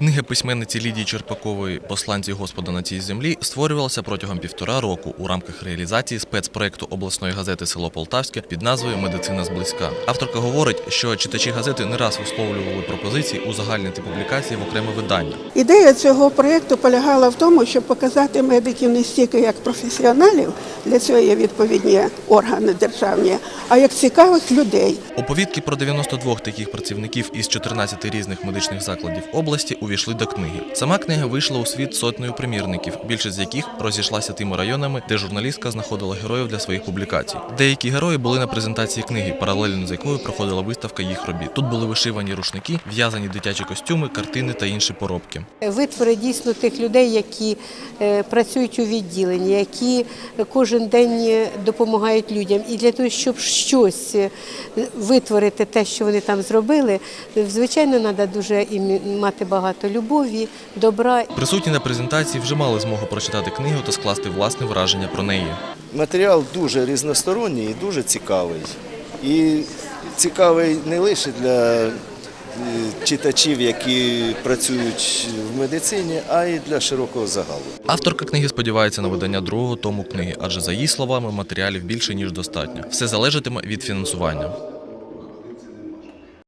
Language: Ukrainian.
Книга письменниці Лідії Черпакової Посланці Господа на цій землі створювалася протягом півтора року у рамках реалізації спецпроекту обласної газети Село Полтавське під назвою Медицина зблизька. Авторка говорить, що читачі газети не раз висловлювали пропозиції узагальнити публікації в окреме видання. Ідея цього проєкту полягала в тому, щоб показати медиків не стільки як професіоналів, для цього є відповідні органи державні, а як цікавих людей. Оповідки про 92 таких працівників із 14 різних медичних закладів області увійшли до книги. Сама книга вийшла у світ сотнею примірників, більшість з яких розійшлася тими районами, де журналістка знаходила героїв для своїх публікацій. Деякі герої були на презентації книги, паралельно з якою проходила виставка їх робіт. Тут були вишивані рушники, в'язані дитячі костюми, картини та інші поробки. Витвори дійсно тих людей, які е, працюють у відділенні, які кожен день е, допомагають людям. І для того, щоб щось е, витворити, те, що вони там зробили, звичайно, треба дуже імі- мати багато любові, добра. Присутні на презентації вже мали змогу прочитати книгу та скласти власне враження про неї. Матеріал дуже різносторонній і дуже цікавий. І цікавий не лише для е, читачів, які працюють в медицині, а й для широкого загалу. Авторка книги сподівається на видання другого тому книги, адже за її словами матеріалів більше ніж достатньо. Все залежатиме від фінансування.